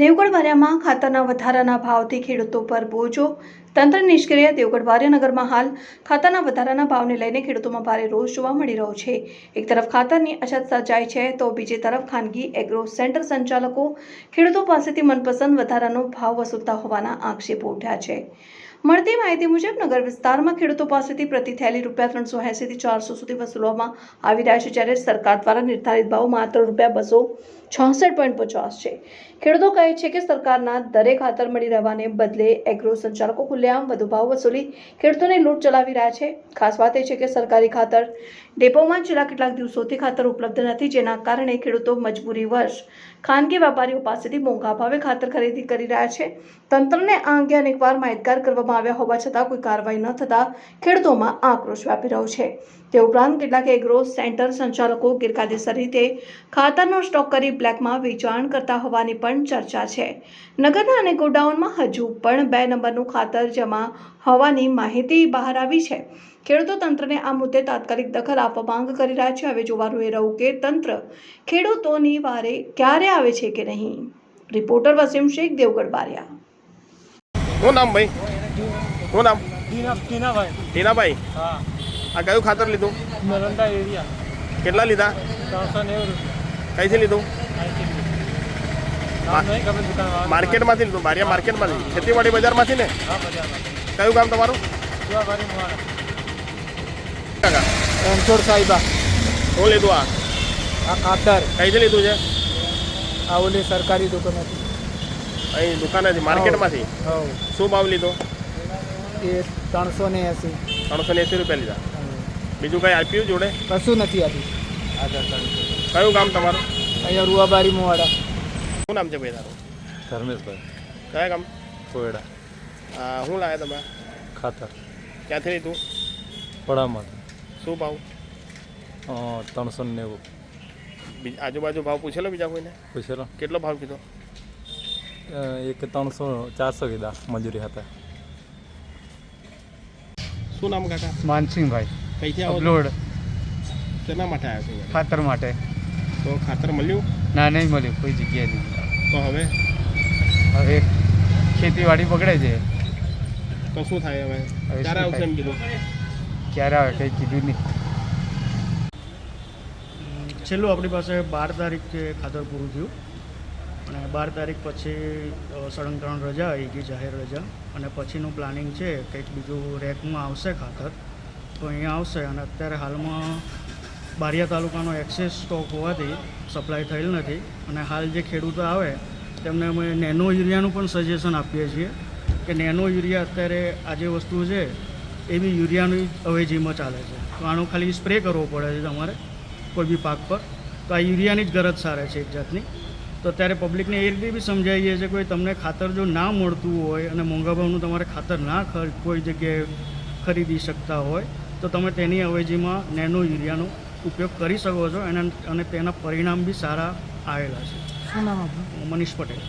દેવગઢ વારિયામાં ખાતરના વધારાના ભાવથી ખેડૂતો પર બોજો. તંત્ર નિષ્ક્રિય દેવગઢ વારિયાનગરમાં હાલ ખાતરના વધારાના ભાવને લઈને ખેડૂતોમાં ભારે રોષ જોવા મળી રહ્યો છે. એક તરફ ખાતરની અછત સર્જાય છે, તો બીજી તરફ ખાનગી એગ્રો સેન્ટર સંચાલકો ખેડૂતો પાસેથી મનપસંદ વધારાનો ભાવ વસૂલતા હોવાના આક્ષેપો ઉઠ્યા છે. મળતી માહિતી મુજબ નગર વિસ્તારમાં ખેડૂતો પાસેથી પ્રતિ થેલી રૂપિયા ત્રણસો એંસીથી ચારસો સુધી વસૂલવામાં આવી રહ્યા છે, જ્યારે સરકાર દ્વારા નિર્ધારિત ભાવ માત્ર રૂપિયા બસો છોસઠ પોઈન્ટ પચાસ છે. ખેડૂતો કહે છે કે સરકારના દરેક ખાતર મળી રહેવાને બદલે એગ્રો સંચાલકો ખુલ્લેઆમ વધુ ભાવ વસૂલી ખેડૂતોને લૂંટ ચલાવી રહ્યા છે. ખાસ વાત એ છે કે સરકારી ખાતર ડેપોમાં છેલ્લા કેટલાક દિવસોથી ખાતર ઉપલબ્ધ નથી, જેના કારણે ખેડૂતો મજબૂરી વર્ષ ખાનગી વેપારીઓ પાસેથી મોંઘા ભાવે ખાતર ખરીદી કરી રહ્યા છે. તંત્રને આ અંગે અનેકવાર માહિતગાર કરવામાં આવ્યા હોવા છતાં કોઈ કાર્યવાહી ન થતાં ખેડૂતોમાં આક્રોશ વ્યાપી રહ્યો છે. તે ઉપરાંત કેટલાક એગ્રો સેન્ટર સંચાલકો ગેરકાયદેસર રીતે ખાતરનો સ્ટોક કરી બ્લેકમાં વેચાણ કરતા હોવાની પણ ચર્ચા છે. નગરના અને ગોડાઉનમાં હજુ પણ બે નંબરનું ખાતર જમા હોવાની માહિતી બહાર આવી છે. ખેડૂતો તંત્રને આ મુદ્દે તાત્કાલિક દખલ આપવા માંગ કરી રહ્યા છે. હવે જોવાનું એ રહ્યું કે તંત્ર ખેડૂતોની વારે ક્યારે આવે છે કે નહીં? રિપોર્ટર વસીમ શેખ, દેવગઢ બારિયા. શું નામ ભાઈ શું નામ? ટીના ટીનાભાઈ. ટીનાભાઈ? હા. આ કયું ખાતર લીધું? નલંદા એરિયા. કેટલા લીધા? ત્રણસો નેવું રૂપિયા. કઈથી લીધું? દુકાન માર્કેટમાંથી લીધું બારિયા માર્કેટમાંથી. ખેતીવાડી બજારમાંથી ને? કયું ગામ તમારું? રણછોડ સાહેબા. શું લીધું આ? આ ખાતર. કઈથી લીધું છે? આ ઓલી સરકારી દુકાન હતી અહીં દુકાનેથી માર્કેટમાંથી? હવ. શું ભાવ લીધો? એ ત્રણસો ને એંસી. ત્રણસો ને એંસી રૂપિયા લીધા. બીજું કંઈ આપ્યું જોડે? કશું નથી આપ્યું. આધાર કયું ગામ તમારું? અહીંયા રૂવાબારી મોવાડા. શું નામ છે ભાઈ તારું ધર્મેશભાઈ. કયા ગામ? કોયડા આ શું લાવ્યા તમે? ખાતર. ક્યાંથી લીધું? પડામાં. શું ભાવ? ત્રણસો નેવું. બીજ- આજુબાજુ ભાવ પૂછેલો બીજા કોઈને? પૂછેલો. કેટલો ભાવ કીધો? એક ત્રણસો ચારસો કીધા મજૂરી હતા શું નામ કાકા? માનસિંહભાઈ. કઈથી આવો છો? અપલોડ શેના માટે આવ્યા છો અહીંયા? ખાતર માટે. તો ખાતર મળ્યું? ના નહીં મળ્યું કોઈ જગ્યાએ નહીં તો હવે? હવે ખેતીવાડી બગડે છે. તો શું થાય હવે? ક્યારે આવશે એમ કીધું? ક્યારે આવે કંઈ કીધું નહીં. છેલ્લું આપણી પાસે બાર તારીખે ખાતર પૂરું થયું. અને બાર તારીખ પછી અ, સળંગ ત્રણ રજા આવી ગઈ જાહેર રજા. અને પછીનું પ્લાનિંગ છે, કંઈક બીજું રેકમાં આવશે ખાતર. તો અહીંયા આવશે અને અત્યારે હાલમાં બારિયા તાલુકાનો એક્સેસ સ્ટોક હોવાથી સપ્લાય થયેલ નથી. અને હાલ જે ખેડૂતો આવે, તેમને અમે નેનો યુરિયાનું પણ સજેશન આપીએ છીએ કે નેનો યુરિયા અત્યારે આ જે વસ્તુ છે, એ બી યુરિયાની અવેજીમાં ચાલે છે. તો આનો ખાલી સ્પ્રે કરવો પડે છે તમારે કોઈ બી પાક પર. તો આ યુરિયાની જ ગરજ સારે છે એક જાતની. તો ત્યારે પબ્લિકને એ રીતે બી સમજાવીએ છીએ કે કોઈ તમને ખાતર જો ના મળતું હોય અને મોંઘા ભાવનું તમારે ખાતર ના કોઈ જગ્યાએ ખરીદી શકતા હોય તો તમે તેની અવેજીમાં નેનો યુરિયાનો ઉપયોગ કરી શકો છો અને અને તેના પરિણામ બી સારા આવેલા છે. મનીષ પટેલ.